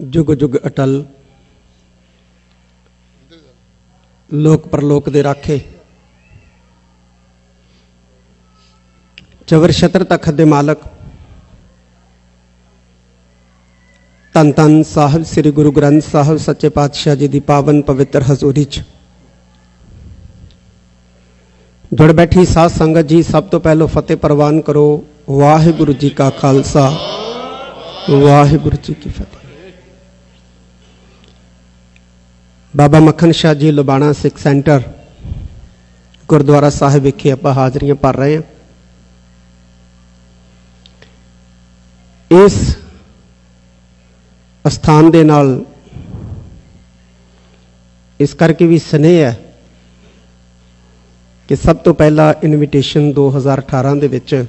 ਜੁਗ ਜੁਗ ਅਟਲ। ਲੋਕ ਪਰਲੋਕ ਦੇ ਰਾਖੇ। ਚਵਰ ਛਤਰ ਤਖਤ ਦੇ ਮਾਲਕ। ਤਨ ਤਨ ਸਾਹਿਬ, ਸ੍ਰੀ ਗੁਰੂ ਗ੍ਰੰਥ ਸਾਹਿਬ, ਸੱਚੇ ਪਾਤਸ਼ਾਹ ਜੀ ਦੀ ਪਾਵਨ ਪਵਿੱਤਰ ਹਜ਼ੂਰੀ 'ਚ। ਜੁੜ ਬੈਠੀ ਸਾਧ ਸੰਗਤ ਜੀ, ਸਭ ਤੋਂ ਪਹਿਲਾਂ ਫਤਿਹ ਪ੍ਰਵਾਨ ਕਰੋ। ਵਾਹਿਗੁਰੂ ਜੀ ਕਾ ਖਾਲਸਾ। ਵਾਹਿਗੁਰੂ ਜੀ ਕੀ ਫਤਿਹ। ਬਾਬਾ ਮੱਖਣ ਸ਼ਾਹ ਜੀ ਲੁਬਾਣਾ ਸਿੱਖ ਸੈਂਟਰ, ਗੁਰਦੁਆਰਾ ਸਾਹਿਬ ਵਿਖੇ ਆਪਾਂ ਹਾਜ਼ਰੀਆਂ ਭਰ ਰਹੇ ਹਾਂ। ਇਸ ਸਥਾਨ ਦੇ ਨਾਲ ਇਸ ਕਰਕੇ ਵੀ ਸਨੇਹ ਹੈ ਕਿ ਸਭ ਤੋਂ ਪਹਿਲਾ ਇਨਵੀਟੇਸ਼ਨ 2018 ਦੇ ਵਿੱਚ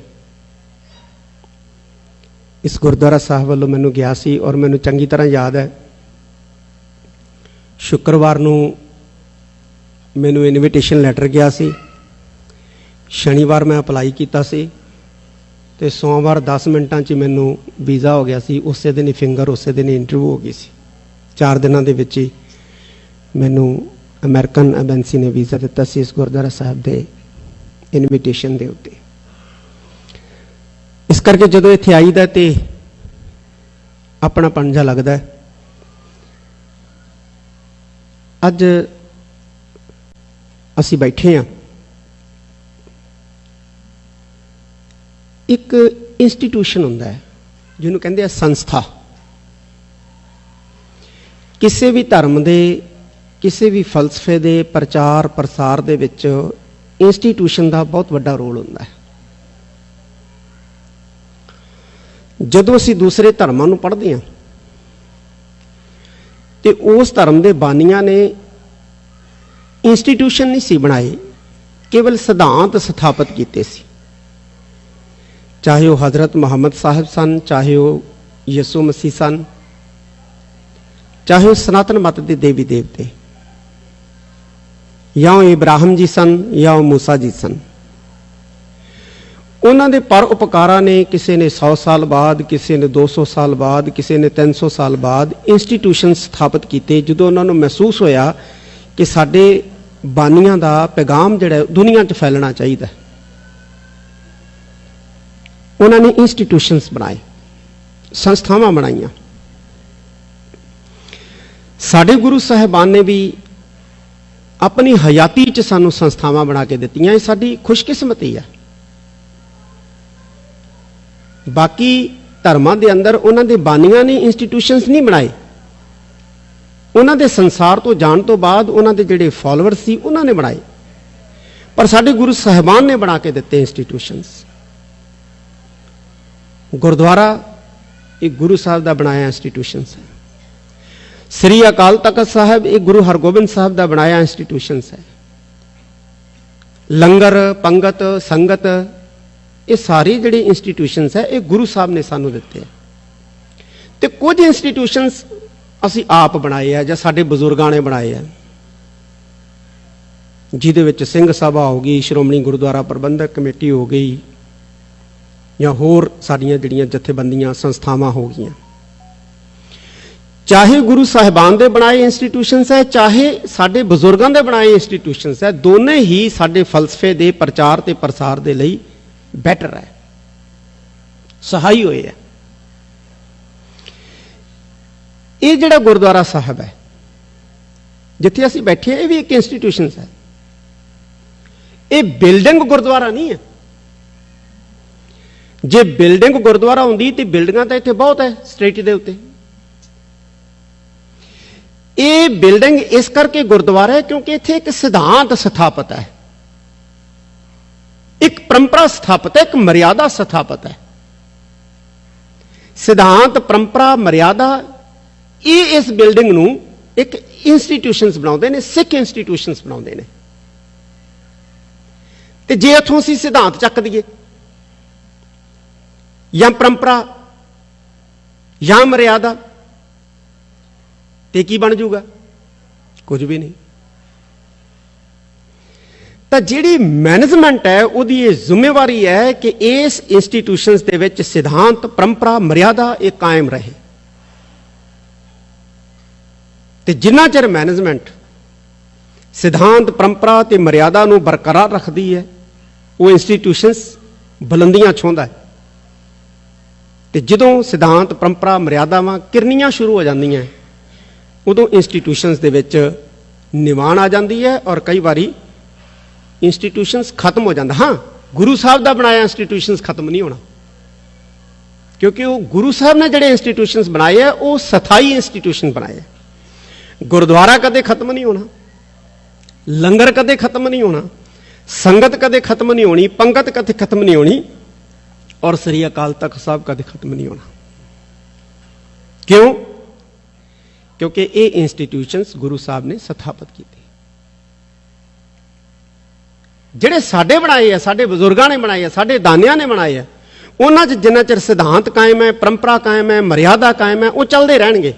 ਇਸ ਗੁਰਦੁਆਰਾ ਸਾਹਿਬ ਵੱਲੋਂ ਮੈਨੂੰ ਗਿਆ ਸੀ ਔਰ ਮੈਨੂੰ ਚੰਗੀ ਤਰ੍ਹਾਂ ਯਾਦ ਹੈ ਸ਼ੁੱਕਰਵਾਰ ਨੂੰ ਮੈਨੂੰ ਇਨਵੀਟੇਸ਼ਨ ਲੈਟਰ ਗਿਆ ਸੀ। ਸ਼ਨੀਵਾਰ ਮੈਂ ਅਪਲਾਈ ਕੀਤਾ ਸੀ ਤੇ ਸੋਮਵਾਰ 10 ਮਿੰਟਾਂ 'ਚ ਮੈਨੂੰ ਵੀਜ਼ਾ ਹੋ ਗਿਆ ਸੀ। ਉਸੇ ਦਿਨ ਹੀ ਫਿੰਗਰ ਉਸੇ ਦਿਨ ਹੀ ਇੰਟਰਵਿਊ ਹੋ ਗਈ ਸੀ। 4 ਦਿਨਾਂ ਦੇ ਵਿੱਚ ਹੀ ਮੈਨੂੰ ਅਮਰੀਕਨ ਐਮਬੈਸੀ ਨੇ ਵੀਜ਼ਾ ਦਿੱਤਾ ਸੀ ਇਸ ਗੁਰਦੁਆਰਾ ਸਾਹਿਬ ਦੇ ਇਨਵੀਟੇਸ਼ਨ ਦੇ ਉੱਤੇ। ਇਸ ਕਰਕੇ ਜਦੋਂ ਇੱਥੇ ਆਈਦਾ ਤੇ ਆਪਣਾ ਪੰਜਾ ਲੱਗਦਾ ਹੈ। ਅੱਜ ਅਸੀਂ ਬੈਠੇ ਹਾਂ। ਇੱਕ ਇੰਸਟੀਟਿਊਸ਼ਨ ਹੁੰਦਾ ਹੈ, ਜਿਹਨੂੰ ਕਹਿੰਦੇ ਆ ਸੰਸਥਾ। ਕਿਸੇ ਵੀ ਧਰਮ ਦੇ, ਕਿਸੇ ਵੀ ਫਲਸਫੇ ਦੇ ਪ੍ਰਚਾਰ ਪ੍ਰਸਾਰ ਦੇ ਵਿੱਚ ਇੰਸਟੀਟਿਊਸ਼ਨ ਦਾ ਬਹੁਤ ਵੱਡਾ ਰੋਲ ਹੁੰਦਾ ਹੈ। ਜਦੋਂ ਅਸੀਂ ਦੂਸਰੇ ਧਰਮਾਂ ਨੂੰ ਪੜ੍ਹਦੇ ਹਾਂ ਤੇ ਉਸ ਧਰਮ ਦੇ ਬਾਨੀਆਂ ਨੇ ਇੰਸਟੀਟਿਊਸ਼ਨ ਨਹੀਂ ਸੀ ਬਣਾਏ, ਕੇਵਲ ਸਿਧਾਂਤ ਸਥਾਪਿਤ ਕੀਤੇ ਸੀ। ਚਾਹੇ ਉਹ ਹਜ਼ਰਤ ਮੁਹੰਮਦ ਸਾਹਿਬ ਸਨ, ਚਾਹੇ ਉਹ ਯਿਸੂ ਮਸੀਹ ਸਨ, ਚਾਹੇ ਉਹ ਸਨਾਤਨ ਮਤ ਦੇ ਦੇਵੀ ਦੇਵਤੇ, ਜਾਂ ਉਹ ਇਬਰਾਹਿਮ ਜੀ ਸਨ, ਜਾਂ ਉਹ ਮੂਸਾ ਜੀ ਸਨ। ਉਹਨਾਂ ਦੇ ਪਰ ਉਪਕਾਰਾਂ ਨੇ, ਕਿਸੇ ਨੇ 100 ਸਾਲ ਬਾਅਦ, ਕਿਸੇ ਨੇ 200 ਸਾਲ ਬਾਅਦ, ਕਿਸੇ ਨੇ 300 ਸਾਲ ਬਾਅਦ ਇੰਸਟੀਟਿਊਸ਼ਨ ਸਥਾਪਿਤ ਕੀਤੇ, ਜਦੋਂ ਉਹਨਾਂ ਨੂੰ ਮਹਿਸੂਸ ਹੋਇਆ ਕਿ ਸਾਡੇ ਬਾਨੀਆਂ ਦਾ ਪੈਗਾਮ ਜਿਹੜਾ, ਦੁਨੀਆ 'ਚ ਫੈਲਣਾ ਚਾਹੀਦਾ ਉਹਨਾਂ ਨੇ ਇੰਸਟੀਟਿਊਸ਼ਨਸ ਬਣਾਏ, ਸੰਸਥਾਵਾਂ ਬਣਾਈਆਂ। ਸਾਡੇ ਗੁਰੂ ਸਾਹਿਬਾਨ ਨੇ ਵੀ ਆਪਣੀ ਹਯਾਤੀ 'ਚ ਸਾਨੂੰ ਸੰਸਥਾਵਾਂ ਬਣਾ ਕੇ ਦਿੱਤੀਆਂ, ਇਹ ਸਾਡੀ ਖੁਸ਼ਕਿਸਮਤੀ ਹੈ। ਬਾਕੀ ਧਰਮਾਂ ਦੇ ਅੰਦਰ ਉਹਨਾਂ ਦੇ ਬਾਨੀਆਂ ਨੇ ਇੰਸਟੀਟਿਊਸ਼ਨਸ ਨਹੀਂ ਬਣਾਏ। ਉਹਨਾਂ ਦੇ ਸੰਸਾਰ ਤੋਂ ਜਾਣ ਤੋਂ ਬਾਅਦ ਉਹਨਾਂ ਦੇ ਜਿਹੜੇ ਫਾਲੋਅਰ ਸੀ, ਉਹਨਾਂ ਨੇ ਬਣਾਏ। ਪਰ ਸਾਡੇ ਗੁਰੂ ਸਾਹਿਬਾਨ ਨੇ ਬਣਾ ਕੇ ਦਿੱਤੇ ਇੰਸਟੀਟਿਊਸ਼ਨਸ ਗੁਰਦੁਆਰਾ ਇਹ ਗੁਰੂ ਸਾਹਿਬ ਦਾ ਬਣਾਇਆ ਇੰਸਟੀਟਿਊਸ਼ਨਸ ਹੈ। ਸ੍ਰੀ ਅਕਾਲ ਤਖਤ ਸਾਹਿਬ ਇਹ ਗੁਰੂ ਹਰਗੋਬਿੰਦ ਸਾਹਿਬ ਦਾ ਬਣਾਇਆ ਇੰਸਟੀਟਿਊਸ਼ਨਸ ਹੈ। ਲੰਗਰ, ਪੰਗਤ, ਸੰਗਤ ਇਹ ਸਾਰੇ ਜਿਹੜੇ ਇੰਸਟੀਟਿਊਸ਼ਨਸ ਹੈ, ਇਹ ਗੁਰੂ ਸਾਹਿਬ ਨੇ ਸਾਨੂੰ ਦਿੱਤੇ ਆ। ਤੇ ਕੁਝ ਇੰਸਟੀਟਿਊਸ਼ਨਸ ਅਸੀਂ ਆਪ ਬਣਾਏ ਆ ਜਾਂ ਸਾਡੇ ਬਜ਼ੁਰਗਾਂ ਨੇ ਬਣਾਏ ਆ। ਜਿਹਦੇ ਵਿੱਚ ਸਿੰਘ ਸਭਾ ਹੋ ਗਈ, ਸ਼੍ਰੋਮਣੀ ਗੁਰਦੁਆਰਾ ਪ੍ਰਬੰਧਕ ਕਮੇਟੀ ਹੋ ਗਈ, ਜਾਂ ਹੋਰ ਸਾਡੀਆਂ ਜਿਹੜੀਆਂ ਜਥੇਬੰਦੀਆਂ, ਸੰਸਥਾਵਾਂ ਹੋ ਗਈਆਂ। ਚਾਹੇ ਗੁਰੂ ਸਾਹਿਬਾਨ ਦੇ ਬਣਾਏ ਇੰਸਟੀਟਿਊਸ਼ਨਸ ਹੈ, ਚਾਹੇ ਸਾਡੇ ਬਜ਼ੁਰਗਾਂ ਦੇ ਬਣਾਏ ਇੰਸਟੀਟਿਊਸ਼ਨਸ ਹੈ, ਦੋਨੇ ਹੀ ਸਾਡੇ ਫਲਸਫੇ ਦੇ ਪ੍ਰਚਾਰ ਤੇ ਪ੍ਰਸਾਰ ਦੇ ਲਈ ਬੈਟਰ ਹੈ ਸਹਾਈ ਹੋਏ ਹੈ ਇਹ ਜਿਹੜਾ ਗੁਰਦੁਆਰਾ ਸਾਹਿਬ ਹੈ ਜਿੱਥੇ ਅਸੀਂ ਬੈਠੇ ਹਾਂ ਇਹ ਵੀ ਇੱਕ ਇੰਸਟੀਟਿਊਸ਼ਨ ਹੈ ਇਹ ਬਿਲਡਿੰਗ ਗੁਰਦੁਆਰਾ ਨਹੀਂ ਹੈ ਜੇ ਬਿਲਡਿੰਗ ਗੁਰਦੁਆਰਾ ਹੁੰਦੀ ਤੇ ਬਿਲਡਿੰਗਾਂ ਤਾਂ ਇੱਥੇ ਬਹੁਤ ਹੈ ਸਟ੍ਰੀਟ ਦੇ ਉੱਤੇ ਇਹ ਬਿਲਡਿੰਗ ਇਸ ਕਰਕੇ ਗੁਰਦੁਆਰਾ ਹੈ ਕਿਉਂਕਿ ਇੱਥੇ ਇੱਕ ਸਿਧਾਂਤ ਸਥਾਪਿਤ ਹੈ ਇੱਕ ਪਰੰਪਰਾ ਸਥਾਪਿਤ ਹੈ, ਇੱਕ ਮਰਿਆਦਾ ਸਥਾਪਿਤ ਹੈ। ਸਿਧਾਂਤ, ਪਰੰਪਰਾ, ਮਰਿਆਦਾ, ਇਹ ਇਸ ਬਿਲਡਿੰਗ ਨੂੰ ਇੱਕ ਇੰਸਟੀਟਿਊਸ਼ਨਸ ਬਣਾਉਂਦੇ ਨੇ, ਸਿੱਖ ਇੰਸਟੀਟਿਊਸ਼ਨਸ ਬਣਾਉਂਦੇ ਨੇ। ਤੇ ਜੇ ਇਥੋਂ ਅਸੀਂ ਸਿਧਾਂਤ ਚੱਕ ਦਈਏ, ਜਾਂ ਪਰੰਪਰਾ, ਜਾਂ ਮਰਿਆਦਾ, ਤੇ ਕੀ ਬਣ ਜਾਊਗਾ? ਕੁਝ ਵੀ ਨਹੀਂ। ਤਾਂ ਜਿਹੜੀ ਮੈਨੇਜਮੈਂਟ ਹੈ, ਉਹਦੀ ਇਹ ਜ਼ਿੰਮੇਵਾਰੀ ਹੈ ਕਿ ਇਸ ਇੰਸਟੀਟਿਊਸ਼ਨਸ ਦੇ ਵਿੱਚ ਸਿਧਾਂਤ, ਪਰੰਪਰਾ, ਮਰਿਆਦਾ ਇਹ ਕਾਇਮ ਰਹੇ। ਤੇ ਜਿੰਨਾ ਚਿਰ ਮੈਨੇਜਮੈਂਟ ਸਿਧਾਂਤ, ਪਰੰਪਰਾ ਤੇ ਮਰਿਆਦਾ ਨੂੰ ਬਰਕਰਾਰ ਰੱਖਦੀ ਹੈ, ਉਹ ਇੰਸਟੀਟਿਊਸ਼ਨਸ ਬੁਲੰਦੀਆਂ ਛੋਂਦਾ ਹੈ। ਤੇ ਜਦੋਂ ਸਿਧਾਂਤ, ਪਰੰਪਰਾ, ਮਰਿਆਦਾਵਾਂ ਕਿਰਨੀਆਂ ਸ਼ੁਰੂ ਹੋ ਜਾਂਦੀਆਂ ਉਦੋਂ ਇੰਸਟੀਟਿਊਸ਼ਨਸ ਦੇ ਵਿੱਚ ਨਿਵਾਣ ਆ ਜਾਂਦੀ ਹੈ ਔਰ ਕਈ ਵਾਰੀ ਇੰਸਟੀਟਿਊਸ਼ਨਸ ਖਤਮ ਹੋ ਜਾਂਦਾ। ਹਾਂ, ਗੁਰੂ ਸਾਹਿਬ ਦਾ ਬਣਾਇਆ ਇੰਸਟੀਟਿਊਸ਼ਨਸ ਖਤਮ ਨਹੀਂ ਹੋਣਾ। ਕਿਉਂਕਿ ਉਹ ਗੁਰੂ ਸਾਹਿਬ ਨੇ ਜਿਹੜੇ ਇੰਸਟੀਟਿਊਸ਼ਨਸ ਬਣਾਏ ਆ, ਉਹ ਸਥਾਈ ਇੰਸਟੀਟਿਊਸ਼ਨ ਬਣਾਏ ਆ। ਗੁਰਦੁਆਰਾ ਕਦੇ ਖਤਮ ਨਹੀਂ ਹੋਣਾ, ਲੰਗਰ ਕਦੇ ਖਤਮ ਨਹੀਂ ਹੋਣਾ, ਸੰਗਤ ਕਦੇ ਖਤਮ ਨਹੀਂ ਹੋਣੀ, ਪੰਗਤ ਕਦੇ ਖਤਮ ਨਹੀਂ ਹੋਣੀ, ਔਰ ਸ੍ਰੀ ਅਕਾਲ ਤਖਤ ਸਾਹਿਬ ਕਦੇ ਖਤਮ ਨਹੀਂ ਹੋਣਾ। ਕਿਉਂ? ਕਿਉਂਕਿ ਇਹ ਇੰਸਟੀਟਿਊਸ਼ਨਸ ਗੁਰੂ ਸਾਹਿਬ ਨੇ ਸਥਾਪਿਤ ਕੀਤੇ। ਜਿਹੜੇ ਸਾਡੇ ਬਣਾਏ ਆ, ਸਾਡੇ ਬਜ਼ੁਰਗਾਂ ਨੇ ਬਣਾਏ ਆ, ਸਾਡੇ ਦਾਨਿਆਂ ਨੇ ਬਣਾਏ ਆ, ਉਹਨਾਂ 'ਚ ਜਿੰਨਾ ਚਿਰ ਸਿਧਾਂਤ ਕਾਇਮ ਹੈ, ਪਰੰਪਰਾ ਕਾਇਮ ਹੈ, ਮਰਿਆਦਾ ਕਾਇਮ ਹੈ, ਉਹ ਚੱਲਦੇ ਰਹਿਣਗੇ।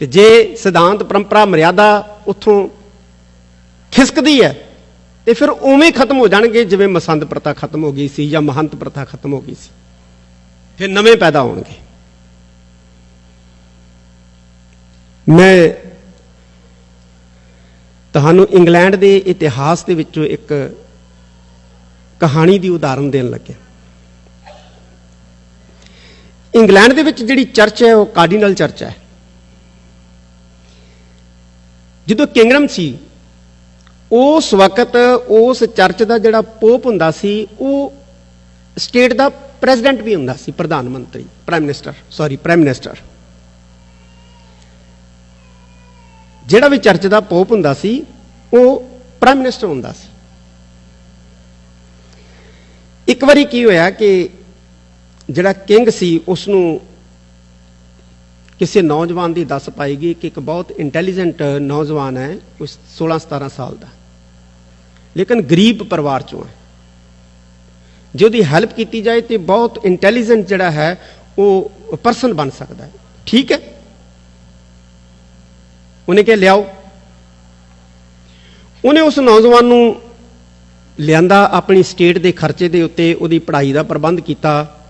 ਤੇ ਜੇ ਸਿਧਾਂਤ, ਪਰੰਪਰਾ, ਮਰਿਆਦਾ ਉੱਥੋਂ ਖਿਸਕਦੀ ਹੈ, ਤੇ ਫਿਰ ਉਵੇਂ ਖਤਮ ਹੋ ਜਾਣਗੇ, ਜਿਵੇਂ ਮਸੰਦ ਪ੍ਰਥਾ ਖਤਮ ਹੋ ਗਈ ਸੀ ਜਾਂ ਮਹੰਤ ਪ੍ਰਥਾ ਖਤਮ ਹੋ ਗਈ ਸੀ। ਫਿਰ ਨਵੇਂ ਪੈਦਾ ਹੋਣਗੇ। ਮੈਂ ਤੁਹਾਨੂੰ ਇੰਗਲੈਂਡ ਦੇ ਇਤਿਹਾਸ ਦੇ ਵਿੱਚੋਂ ਇੱਕ ਕਹਾਣੀ ਦੀ ਉਦਾਹਰਨ ਦੇਣ ਲੱਗਿਆ। ਇੰਗਲੈਂਡ ਦੇ ਵਿੱਚ ਜਿਹੜੀ ਚਰਚ ਹੈ, ਉਹ ਕਾਰਡੀਨਲ ਚਰਚ ਹੈ। ਜਦੋਂ ਕਿੰਗਡਮ ਸੀ, ਉਸ ਵਕਤ ਉਸ ਚਰਚ ਦਾ ਜਿਹੜਾ ਪੋਪ ਹੁੰਦਾ ਸੀ, ਉਹ ਸਟੇਟ ਦਾ ਪ੍ਰੈਜ਼ੀਡੈਂਟ ਵੀ ਹੁੰਦਾ ਸੀ, ਪ੍ਰਧਾਨ ਮੰਤਰੀ, prime minister sorry prime minister. ਜਿਹੜਾ ਵੀ ਚਰਚ ਦਾ ਪੋਪ ਹੁੰਦਾ ਸੀ, ਉਹ ਪ੍ਰਾਈਮ ਮਿਨਿਸਟਰ ਹੁੰਦਾ ਸੀ। ਇੱਕ ਵਾਰੀ ਕੀ ਹੋਇਆ ਕਿ ਜਿਹੜਾ ਕਿੰਗ ਸੀ ਉਸ ਨੂੰ ਕਿਸੇ ਨੌਜਵਾਨ ਦੀ ਦੱਸ ਪਾਏਗੀ ਕਿ ਇੱਕ ਬਹੁਤ ਇੰਟੈਲੀਜੈਂਟ ਨੌਜਵਾਨ ਹੈ ਉਸ 16 17 ਸਾਲ ਦਾ। ਲੇਕਿਨ ਗਰੀਬ ਪਰਿਵਾਰ ਚੋਂ ਹੈ। ਜੇ ਉਹਦੀ ਹੈਲਪ ਕੀਤੀ ਜਾਏ ਤੇ ਬਹੁਤ ਇੰਟੈਲੀਜੈਂਟ ਜਿਹੜਾ ਹੈ, ਉਹ ਪਰਸਨ ਬਣ ਸਕਦਾ ਹੈ। ਠੀਕ ਹੈ? ਉਹਨੇ ਕਿਹਾ, ਲਿਆਓ। ਉਹਨੇ ਉਸ ਨੌਜਵਾਨ ਨੂੰ ਲਿਆਂਦਾ ਆਪਣੀ ਸਟੇਟ ਦੇ ਖਰਚੇ ਦੇ ਉੱਤੇ, ਉਹਦੀ ਪੜ੍ਹਾਈ ਦਾ ਪ੍ਰਬੰਧ ਕੀਤਾ।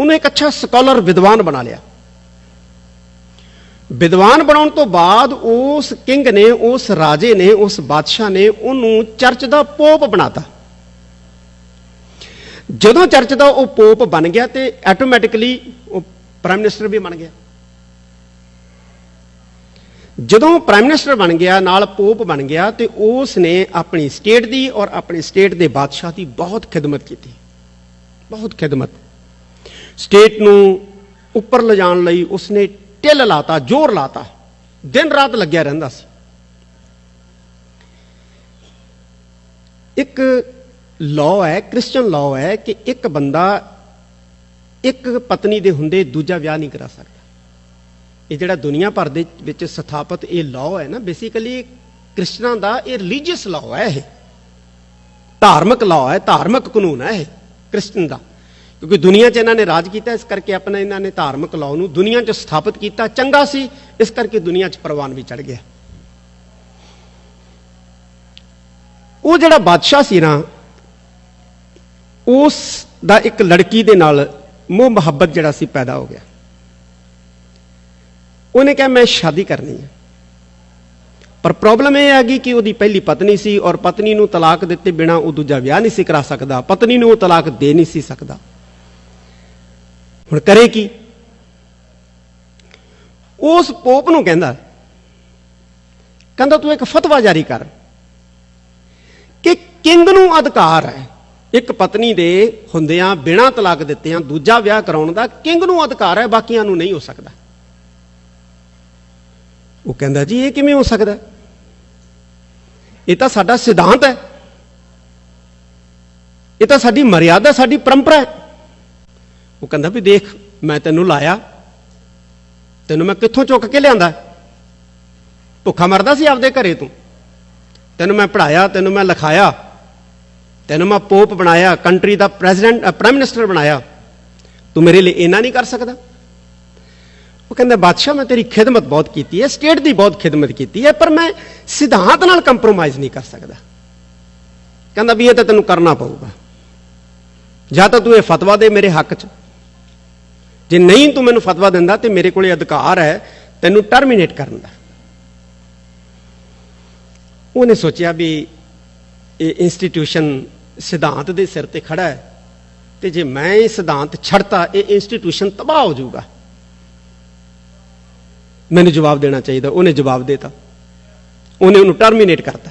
ਉਹਨੂੰ ਇੱਕ ਅੱਛਾ ਸਕਾਲਰ ਵਿਦਵਾਨ ਬਣਾ ਲਿਆ। ਵਿਦਵਾਨ ਬਣਾਉਣ ਤੋਂ ਬਾਅਦ ਉਸ ਕਿੰਗ ਨੇ, ਉਸ ਰਾਜੇ ਨੇ, ਉਸ ਬਾਦਸ਼ਾਹ ਨੇ ਉਹਨੂੰ ਚਰਚ ਦਾ ਪੋਪ ਬਣਾਤਾ। ਜਦੋਂ ਚਰਚ ਦਾ ਉਹ ਪੋਪ ਬਣ ਗਿਆ ਤੇ ਆਟੋਮੈਟਿਕਲੀ ਉਹ ਪ੍ਰਾਈਮ ਮਿਨਿਸਟਰ ਵੀ ਬਣ ਗਿਆ। ਜਦੋਂ ਪ੍ਰਾਈਮ ਮਿਨਿਸਟਰ ਬਣ ਗਿਆ, ਨਾਲ ਪੋਪ ਬਣ ਗਿਆ, ਤੇ ਉਸ ਨੇ ਆਪਣੀ ਸਟੇਟ ਦੀ ਔਰ ਆਪਣੀ ਸਟੇਟ ਦੇ ਬਾਦਸ਼ਾਹ ਦੀ ਬਹੁਤ ਖਿਦਮਤ ਕੀਤੀ। ਬਹੁਤ ਖਿਦਮਤ। ਸਟੇਟ ਨੂੰ ਉੱਪਰ ਲਿਜਾਣ ਲਈ ਉਸਨੇ ਟਿਲ ਲਾਤਾ, ਜ਼ੋਰ ਲਾਤਾ। ਦਿਨ ਰਾਤ ਲੱਗਿਆ ਰਹਿੰਦਾ ਸੀ। ਇੱਕ ਲਾਅ ਹੈ ਕ੍ਰਿਸਚੀਅਨ ਲਾਅ ਹੈ ਕਿ ਇੱਕ ਬੰਦਾ ਇੱਕ ਪਤਨੀ ਦੇ ਹੁੰਦੇ ਦੂਜਾ ਵਿਆਹ ਨਹੀਂ ਕਰਾ ਸਕਦਾ। ਇਹ ਜਿਹੜਾ ਦੁਨੀਆ ਭਰ ਦੇ ਵਿੱਚ ਸਥਾਪਿਤ ਇਹ ਲਾਅ ਹੈ ਨਾ ਬੇਸਿਕਲੀ ਕ੍ਰਿਸਚਨਾਂ ਦਾ, ਇਹ ਰਿਲੀਜੀਅਸ ਲਾਅ ਹੈ ਇਹ। ਧਾਰਮਿਕ ਲਾਅ ਹੈ, ਧਾਰਮਿਕ ਕਾਨੂੰਨ ਹੈ ਇਹ ਕ੍ਰਿਸਚਨ ਦਾ। ਕਿਉਂਕਿ ਦੁਨੀਆ 'ਚ ਇਹਨਾਂ ਨੇ ਰਾਜ ਕੀਤਾ, ਇਸ ਕਰਕੇ ਆਪਣਾ ਇਹਨਾਂ ਨੇ ਧਾਰਮਿਕ ਲਾਅ ਨੂੰ ਦੁਨੀਆ 'ਚ ਸਥਾਪਿਤ ਕੀਤਾ, ਚੰਗਾ ਸੀ, ਇਸ ਕਰਕੇ ਦੁਨੀਆ 'ਚ ਪ੍ਰਵਾਨ ਵੀ ਚੜ ਗਿਆ। ਉਹ ਜਿਹੜਾ ਬਾਦਸ਼ਾਹ ਸੀ ਨਾ, ਉਸ ਦਾ ਇੱਕ ਲੜਕੀ ਦੇ ਨਾਲ ਮੋਹ ਮੁਹੱਬਤ ਜਿਹੜਾ ਸੀ ਪੈਦਾ ਹੋ ਗਿਆ। ਉਹਨੇ ਕਿਹਾ, ਮੈਂ ਸ਼ਾਦੀ ਕਰਨੀ ਹੈ। ਪਰ ਪ੍ਰੋਬਲਮ ਇਹ ਆ ਗਈ ਕਿ ਉਹਦੀ ਪਹਿਲੀ ਪਤਨੀ ਸੀ ਔਰ ਪਤਨੀ ਨੂੰ ਤਲਾਕ ਦਿੱਤੇ ਬਿਨਾ ਉਹ ਦੂਜਾ ਵਿਆਹ ਨਹੀਂ ਸੀ ਕਰਾ ਸਕਦਾ। ਪਤਨੀ ਨੂੰ ਉਹ ਤਲਾਕ ਦੇ ਨਹੀਂ ਸੀ ਸਕਦਾ। ਹੁਣ ਕਰੇ ਕੀ? ਉਸ ਪੋਪ ਨੂੰ ਕਹਿੰਦਾ ਕਹਿੰਦਾ, ਤੂੰ ਇੱਕ ਫਤਵਾ ਜਾਰੀ ਕਰ ਕਿ ਕਿੰਗ ਨੂੰ ਅਧਿਕਾਰ ਹੈ। ਇੱਕ ਪਤਨੀ ਦੇ ਹੁੰਦਿਆਂ ਬਿਨਾ ਤਲਾਕ ਦਿੱਤਿਆਂ ਦੂਜਾ ਵਿਆਹ ਕਰਾਉਣ ਦਾ ਕਿੰਗ ਨੂੰ ਅਧਿਕਾਰ ਹੈ, ਬਾਕੀਆਂ ਨੂੰ ਨਹੀਂ ਹੋ ਸਕਦਾ। ਉਹ ਕਹਿੰਦਾ ਜੀ, ਇਹ ਕਿਵੇਂ ਹੋ ਸਕਦਾ ਇਹ ਤਾਂ ਸਾਡਾ ਸਿਧਾਂਤ ਹੈ। ਇਹ ਤਾਂ ਸਾਡੀ ਮਰਿਆਦਾ, ਸਾਡੀ ਪਰੰਪਰਾ ਹੈ। ਉਹ ਕਹਿੰਦਾ ਵੀ ਦੇਖ, ਮੈਂ ਤੈਨੂੰ ਲਾਇਆ। ਤੈਨੂੰ ਮੈਂ ਕਿੱਥੋਂ ਚੁੱਕ ਕੇ ਲਿਆਂਦਾ? ਭੁੱਖਾ ਮਰਦਾ ਸੀ ਆਪਦੇ ਘਰੇ ਤੂੰ। ਤੈਨੂੰ ਮੈਂ ਪੜਾਇਆ ਤੈਨੂੰ ਮੈਂ ਲਿਖਾਇਆ। ਤੈਨੂੰ ਮੈਂ ਪੋਪ ਬਣਾਇਆ, ਕੰਟਰੀ ਦਾ ਪ੍ਰੈਜ਼ੀਡੈਂਟ ਪ੍ਰਾਈਮ ਮਿਨਿਸਟਰ ਬਣਾਇਆ। ਤੂੰ ਮੇਰੇ ਲਈ ਇਹਨਾਂ ਨਹੀਂ ਕਰ ਸਕਦਾ। ਉਹ ਕਹਿੰਦਾ, ਬਾਦਸ਼ਾਹ, ਮੈਂ ਤੇਰੀ ਖਿਦਮਤ ਬਹੁਤ ਕੀਤੀ ਹੈ, ਸਟੇਟ ਦੀ ਬਹੁਤ ਖਿਦਮਤ ਕੀਤੀ ਹੈ, ਪਰ ਮੈਂ ਸਿਧਾਂਤ ਨਾਲ ਕੰਪਰੋਮਾਈਜ਼ ਨਹੀਂ ਕਰ ਸਕਦਾ। ਕਹਿੰਦਾ ਵੀ ਇਹ ਤਾਂ ਤੈਨੂੰ ਕਰਨਾ ਪਊਗਾ। ਜਾਂ ਤਾਂ ਤੂੰ ਇਹ ਫਤਵਾ ਦੇ ਮੇਰੇ ਹੱਕ 'ਚ। ਜੇ ਨਹੀਂ ਤੂੰ ਮੈਨੂੰ ਫਤਵਾ ਦਿੰਦਾ ਤੇ ਮੇਰੇ ਕੋਲੇ ਅਧਿਕਾਰ ਹੈ ਤੈਨੂੰ ਟਰਮੀਨੇਟ ਕਰਨ ਦਾ। ਉਹਨੇ ਸੋਚਿਆ ਵੀ ਇਹ ਇੰਸਟੀਟਿਊਸ਼ਨ ਸਿਧਾਂਤ ਦੇ ਸਿਰ ਤੇ ਖੜਾ ਹੈ ਤੇ ਜੇ ਮੈਂ ਇਹ ਸਿਧਾਂਤ ਛੱਡਤਾ, ਇਹ ਇੰਸਟੀਟਿਊਸ਼ਨ ਤਬਾਹ ਹੋ ਜਾਊਗਾ। ਮੈਨੂੰ ਜਵਾਬ ਦੇਣਾ ਚਾਹੀਦਾ। ਉਹਨੇ ਜਵਾਬ ਦੇਤਾ। ਉਹਨੇ ਉਹਨੂੰ ਟਰਮੀਨੇਟ ਕਰਤਾ।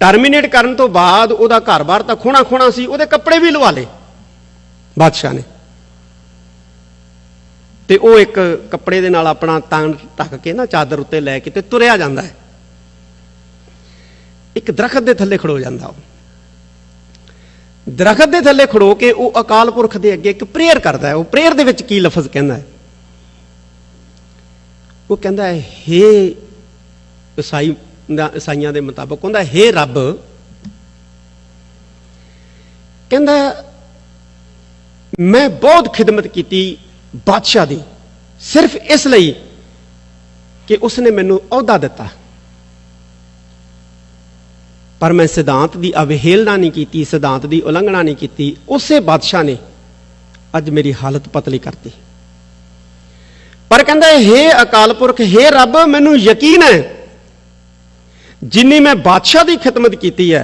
ਟਰਮੀਨੇਟ ਕਰਨ ਤੋਂ ਬਾਅਦ ਉਹਦਾ ਘਰ-ਬਾਰ ਤਾਂ ਖੋਣਾ ਖੋਣਾ ਸੀ, ਉਹਦੇ ਕੱਪੜੇ ਵੀ ਲਵਾ ਲਏ ਬਾਦਸ਼ਾਹ ਨੇ। ਤੇ ਉਹ ਇੱਕ ਕੱਪੜੇ ਦੇ ਨਾਲ ਆਪਣਾ ਤਨ ਢੱਕ ਕੇ ਨਾ ਚਾਦਰ ਉੱਤੇ ਲੈ ਕੇ ਤੇ ਤੁਰਿਆ ਜਾਂਦਾ ਹੈ। ਇੱਕ ਦਰਖਤ ਦੇ ਥੱਲੇ ਖੜੋ ਜਾਂਦਾ ਉਹ। ਦਰਖਤ ਦੇ ਥੱਲੇ ਖੜੋ ਕੇ ਉਹ ਅਕਾਲ ਪੁਰਖ ਦੇ ਅੱਗੇ ਇੱਕ ਪ੍ਰੇਅਰ ਕਰਦਾ ਹੈ। ਉਹ ਪ੍ਰੇਅਰ ਦੇ ਵਿੱਚ ਕੀ ਲਫ਼ਜ਼ ਕਹਿੰਦਾ ਹੈ? ਉਹ ਕਹਿੰਦਾ, ਹੈ ਹੇ ਈਸਾਈ ਈਸਾਈਆਂ ਦੇ ਮੁਤਾਬਕ ਕਹਿੰਦਾ, ਹੇ ਰੱਬ। ਕਹਿੰਦਾ, ਮੈਂ ਬਹੁਤ ਖਿਦਮਤ ਕੀਤੀ ਬਾਦਸ਼ਾਹ ਦੀ, ਸਿਰਫ ਇਸ ਲਈ ਕਿ ਉਸਨੇ ਮੈਨੂੰ ਅਹੁਦਾ ਦਿੱਤਾ। ਪਰ ਮੈਂ ਸਿਧਾਂਤ ਦੀ ਅਵਹੇਲਨਾ ਨਹੀਂ ਕੀਤੀ, ਸਿਧਾਂਤ ਦੀ ਉਲੰਘਣਾ ਨਹੀਂ ਕੀਤੀ, ਉਸੇ ਬਾਦਸ਼ਾਹ ਨੇ ਅੱਜ ਮੇਰੀ ਹਾਲਤ ਪਤਲੀ ਕਰਤੀ। ਪਰ ਕਹਿੰਦਾ, ਹੇ ਅਕਾਲ ਪੁਰਖ, ਹੇ ਰੱਬ, ਮੈਨੂੰ ਯਕੀਨ ਹੈ, ਜਿੰਨੀ ਮੈਂ ਬਾਦਸ਼ਾਹ ਦੀ ਖਿਦਮਤ ਕੀਤੀ ਹੈ,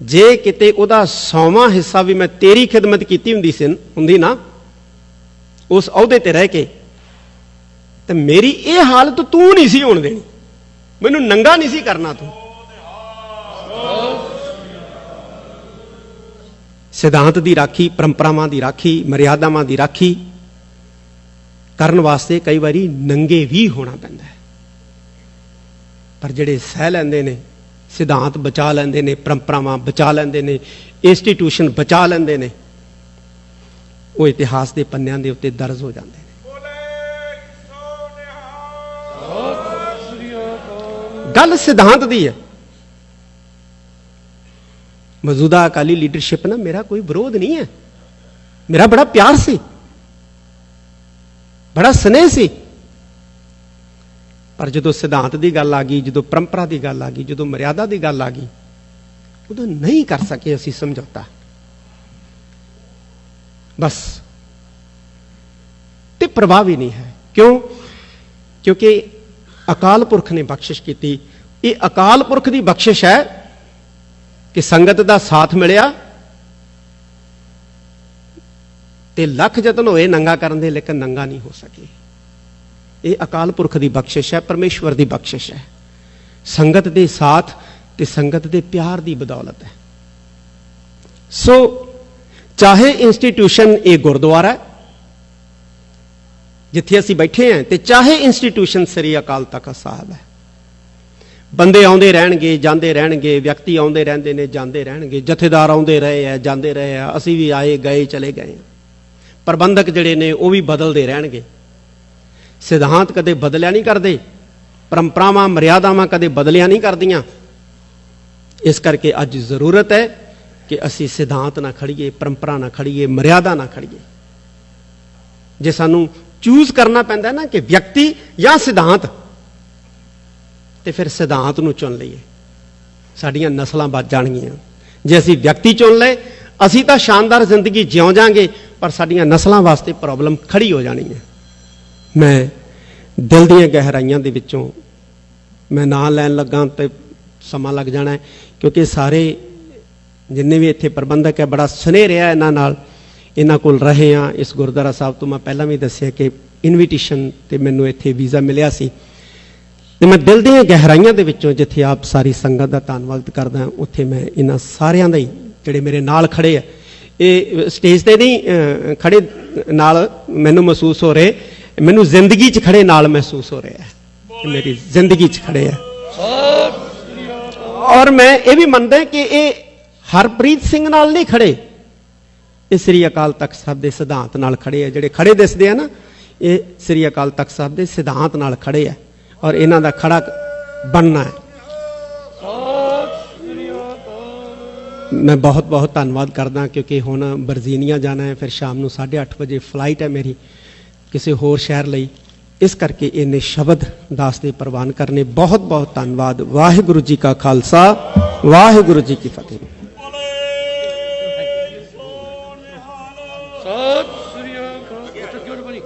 ਜੇ ਕਿਤੇ ਉਹਦਾ ਸੌਵਾਂ ਹਿੱਸਾ ਵੀ ਮੈਂ ਤੇਰੀ ਖਿਦਮਤ ਕੀਤੀ ਹੁੰਦੀ ਸੀ, ਹੁੰਦੀ ਨਾ, ਉਸ ਅਹੁਦੇ ਤੇ ਰਹਿ ਕੇ, ਤੇ ਮੇਰੀ ਇਹ ਹਾਲਤ ਤੂੰ ਨਹੀਂ ਸੀ ਹੋਣ ਦੇਣੀ, ਮੈਨੂੰ ਨੰਗਾ ਨਹੀਂ ਸੀ ਕਰਨਾ ਤੂੰ। ਸਿਧਾਂਤ ਦੀ ਰਾਖੀ, ਪਰੰਪਰਾਵਾਂ ਦੀ ਰਾਖੀ, ਮਰਿਆਦਾਵਾਂ ਦੀ ਰਾਖੀ ਕਰਨ ਵਾਸਤੇ ਕਈ ਵਾਰੀ ਨੰਗੇ ਵੀ ਹੋਣਾ ਪੈਂਦਾ ਹੈ। ਪਰ ਜਿਹੜੇ ਸਹਿ ਲੈਂਦੇ ਨੇ, ਸਿਧਾਂਤ ਬਚਾ ਲੈਂਦੇ ਨੇ, ਪਰੰਪਰਾਵਾਂ ਬਚਾ ਲੈਂਦੇ ਨੇ ਇੰਸਟੀਟਿਊਸ਼ਨ ਬਚਾ ਲੈਂਦੇ ਨੇ, ਉਹ ਇਤਿਹਾਸ ਦੇ ਪੰਨਿਆਂ ਦੇ ਉੱਤੇ ਦਰਜ ਹੋ ਜਾਂਦੇ ਨੇ। ਗੱਲ ਸਿਧਾਂਤ ਦੀ ਹੈ। ਮੌਜੂਦਾ ਅਕਾਲੀ ਲੀਡਰਸ਼ਿਪ ਨਾਲ ਮੇਰਾ ਕੋਈ ਵਿਰੋਧ ਨਹੀਂ ਹੈ। ਮੇਰਾ ਬੜਾ ਪਿਆਰ ਸੀ। ਬੜਾ ਸਨੇਹ ਸੀ। ਪਰ ਜਦੋਂ ਸਿਧਾਂਤ ਦੀ ਗੱਲ ਆ ਗਈ, ਜਦੋਂ ਪਰੰਪਰਾ ਦੀ ਗੱਲ ਆ ਗਈ, ਜਦੋਂ ਮਰਿਆਦਾ ਦੀ ਗੱਲ ਆ ਗਈ, ਉਦੋਂ ਨਹੀਂ ਕਰ ਸਕੇ ਅਸੀਂ ਸਮਝੌਤਾ। ਬਸ। ਤੇ ਪ੍ਰਭਾਵ ਹੀ ਨਹੀਂ ਹੈ। ਕਿਉਂ? ਕਿਉਂਕਿ ਅਕਾਲ ਪੁਰਖ ਨੇ ਬਖਸ਼ਿਸ਼ ਕੀਤੀ। ਇਹ ਅਕਾਲ ਪੁਰਖ ਦੀ ਬਖਸ਼ਿਸ਼ ਹੈ ਕਿ ਸੰਗਤ ਦਾ ਸਾਥ ਮਿਲਿਆ ਤੇ ਲੱਖ ਯਤਨ ਹੋਏ ਨੰਗਾ ਕਰਨ ਦੇ ਲੇਕਿਨ ਨੰਗਾ ਨਹੀਂ ਹੋ ਸਕੇ। ਇਹ ਅਕਾਲ ਪੁਰਖ ਦੀ ਬਖਸ਼ਿਸ਼ ਹੈ, ਪਰਮੇਸ਼ਵਰ ਦੀ ਬਖਸ਼ਿਸ਼ ਹੈ। ਸੰਗਤ ਦੇ ਸਾਥ ਤੇ ਸੰਗਤ ਦੇ ਪਿਆਰ ਦੀ ਬਦੌਲਤ ਹੈ। ਸੋ, ਚਾਹੇ ਇੰਸਟੀਟਿਊਸ਼ਨ ਇਹ ਗੁਰਦੁਆਰਾ ਹੈ, ਜਿੱਥੇ ਅਸੀਂ ਬੈਠੇ ਹਾਂ ਤੇ ਚਾਹੇ ਇੰਸਟੀਟਿਊਸ਼ਨ ਸ੍ਰੀ ਅਕਾਲ ਤਖਤ ਸਾਹਿਬ ਹੈ। ਬੰਦੇ ਆਉਂਦੇ ਰਹਿਣਗੇ, ਜਾਂਦੇ ਰਹਿਣਗੇ, ਵਿਅਕਤੀ ਆਉਂਦੇ ਰਹਿੰਦੇ ਨੇ, ਜਾਂਦੇ ਰਹਿਣਗੇ, ਜਥੇਦਾਰ ਆਉਂਦੇ ਰਹੇ ਆ ਜਾਂਦੇ ਰਹੇ ਆ ਅਸੀਂ ਵੀ ਆਏ, ਗਏ, ਚਲੇ ਗਏ ਪ੍ਰਬੰਧਕ ਜਿਹੜੇ ਨੇ ਉਹ ਵੀ ਬਦਲਦੇ ਰਹਿਣਗੇ। ਸਿਧਾਂਤ ਕਦੇ ਬਦਲਿਆ ਨਹੀਂ ਕਰਦੇ, ਪਰੰਪਰਾਵਾਂ, ਮਰਿਆਦਾਵਾਂ ਕਦੇ ਬਦਲਿਆ ਨਹੀਂ ਕਰਦੀਆਂ। ਇਸ ਕਰਕੇ ਅੱਜ ਜ਼ਰੂਰਤ ਹੈ ਕਿ ਅਸੀਂ ਸਿਧਾਂਤ ਨਾ ਖੜੀਏ, ਪਰੰਪਰਾ ਨਾ ਖੜੀਏ, ਮਰਿਆਦਾ ਨਾ ਖੜੀਏ। ਜੇ ਸਾਨੂੰ ਚੂਜ਼ ਕਰਨਾ ਪੈਂਦਾ ਨਾ ਕਿ ਵਿਅਕਤੀ ਜਾਂ ਸਿਧਾਂਤ, ਤੇ ਫਿਰ ਸਿਧਾਂਤ ਨੂੰ ਚੁਣ ਲਈਏ। ਸਾਡੀਆਂ ਨਸਲਾਂ ਬਚ ਜਾਣਗੀਆਂ। ਜੇ ਅਸੀਂ ਵਿਅਕਤੀ ਚੁਣ ਲਏ, ਅਸੀਂ ਤਾਂ ਸ਼ਾਨਦਾਰ ਜ਼ਿੰਦਗੀ ਜਿਉਂ ਜਾਾਂਗੇ ਪਰ ਸਾਡੀਆਂ ਨਸਲਾਂ ਵਾਸਤੇ ਪ੍ਰੋਬਲਮ ਖੜੀ ਹੋ ਜਾਣੀ ਹੈ। ਮੈਂ ਦਿਲ ਦੀਆਂ ਗਹਿਰਾਈਆਂ ਦੇ ਵਿੱਚੋਂ ਮੈਂ ਨਾਂ ਲੈਣ ਲੱਗਾ ਤੇ ਸਮਾਂ ਲੱਗ ਜਾਣਾ ਕਿਉਂਕਿ ਸਾਰੇ ਜਿੰਨੇ ਵੀ ਇੱਥੇ ਪ੍ਰਬੰਧਕ ਹੈ, ਬੜਾ ਸਨੇਹ ਰਿਹਾ ਇਹਨਾਂ ਨਾਲ। ਇਹਨਾਂ ਕੋਲ ਰਹੇ ਆ ਇਸ ਗੁਰਦੁਆਰਾ ਸਾਹਿਬ ਤੋਂ ਮੈਂ ਪਹਿਲਾਂ ਵੀ ਦੱਸਿਆ ਕਿ ਇਨਵੀਟੇਸ਼ਨ ਤੇ ਮੈਨੂੰ ਇੱਥੇ ਵੀਜ਼ਾ ਮਿਲਿਆ ਸੀ। ਤੇ ਮੈਂ ਦਿਲ ਦੀਆਂ ਗਹਿਰਾਈਆਂ ਦੇ ਵਿੱਚੋਂ ਜਿੱਥੇ ਆਪ ਸਾਰੀ ਸੰਗਤ ਦਾ ਧੰਨਵਾਦ ਕਰਦਾ ਉੱਥੇ ਮੈਂ ਇਹਨਾਂ ਸਾਰਿਆਂ ਦਾ ਹੀ, ਜਿਹੜੇ ਮੇਰੇ ਨਾਲ ਖੜੇ ਆ ਇਹ ਸਟੇਜ ਤੇ ਨਹੀਂ ਅਹ, ਖੜੇ ਨਾਲ ਮੈਨੂੰ ਮਹਿਸੂਸ ਹੋ ਰਹੇ ਮੈਨੂੰ ਜ਼ਿੰਦਗੀ 'ਚ ਖੜੇ ਨਾਲ ਮਹਿਸੂਸ ਹੋ ਰਿਹਾ ਹੈ ਮੇਰੀ ਜ਼ਿੰਦਗੀ 'ਚ ਖੜੇ ਆ ਔਰ ਮੈਂ ਇਹ ਵੀ ਮੰਨਦਾ ਕਿ ਇਹ ਹਰਪ੍ਰੀਤ ਸਿੰਘ ਨਾਲ ਨਹੀਂ ਖੜੇ। ਇਹ ਸ੍ਰੀ ਅਕਾਲ ਤਖਤ ਸਾਹਿਬ ਦੇ ਸਿਧਾਂਤ ਨਾਲ ਖੜੇ ਆ ਜਿਹੜੇ ਖੜੇ ਦਿਸਦੇ ਆ ਨਾ ਇਹ ਸ੍ਰੀ ਅਕਾਲ ਤਖਤ ਸਾਹਿਬ ਦੇ ਸਿਧਾਂਤ ਨਾਲ ਖੜੇ ਆ ਔਰ ਇਹਨਾਂ ਦਾ ਖੜਾ ਬਣਨਾ ਹੈ। ਮੈਂ ਬਹੁਤ ਬਹੁਤ ਧੰਨਵਾਦ ਕਰਦਾ ਕਿਉਂਕਿ ਹੁਣ ਬਰਜੀਨੀਆ ਜਾਣਾ ਹੈ, ਫਿਰ ਸ਼ਾਮ ਨੂੰ 8:30 ਵਜੇ ਫਲਾਈਟ ਹੈ ਮੇਰੀ ਕਿਸੇ ਹੋਰ ਸ਼ਹਿਰ ਲਈ। ਇਸ ਕਰਕੇ ਇਹਨੇ ਸ਼ਬਦ ਦਾਸ ਦੇ ਪ੍ਰਵਾਨ ਕਰਨੇ। ਬਹੁਤ ਬਹੁਤ ਧੰਨਵਾਦ। ਵਾਹਿਗੁਰੂ ਜੀ ਕਾ ਖਾਲਸਾ, ਵਾਹਿਗੁਰੂ ਜੀ ਕੀ ਫਤਿਹ ਸਤਿ ਸ੍ਰੀ ਅਕਾਲ ਉੱਥੇ ਕਿਉਂ ਨਹੀਂ ਬਣੀ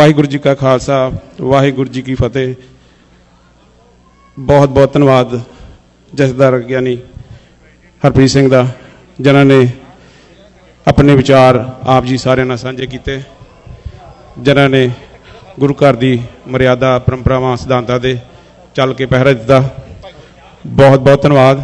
ਵਾਹਿਗੁਰੂ ਜੀ ਕਾ ਖਾਲਸਾ, ਵਾਹਿਗੁਰੂ ਜੀ ਕੀ ਫਤਿਹ। ਬਹੁਤ ਬਹੁਤ ਧੰਨਵਾਦ ਜਸਦਾਰ ਗਿਆਨੀ ਹਰਪ੍ਰੀਤ ਸਿੰਘ ਦਾ, ਜਿਨ੍ਹਾਂ ਨੇ ਆਪਣੇ ਵਿਚਾਰ ਆਪ ਜੀ ਸਾਰਿਆਂ ਨਾਲ ਸਾਂਝੇ ਕੀਤੇ। ਜਿਨ੍ਹਾਂ ਨੇ ਗੁਰੂ ਘਰ ਦੀ ਮਰਿਆਦਾ, ਪਰੰਪਰਾਵਾਂ, ਸਿਧਾਂਤਾਂ ਦੇ ਚੱਲ ਕੇ ਪਹਿਰਾ ਦਿੱਤਾ। ਬਹੁਤ ਬਹੁਤ ਧੰਨਵਾਦ।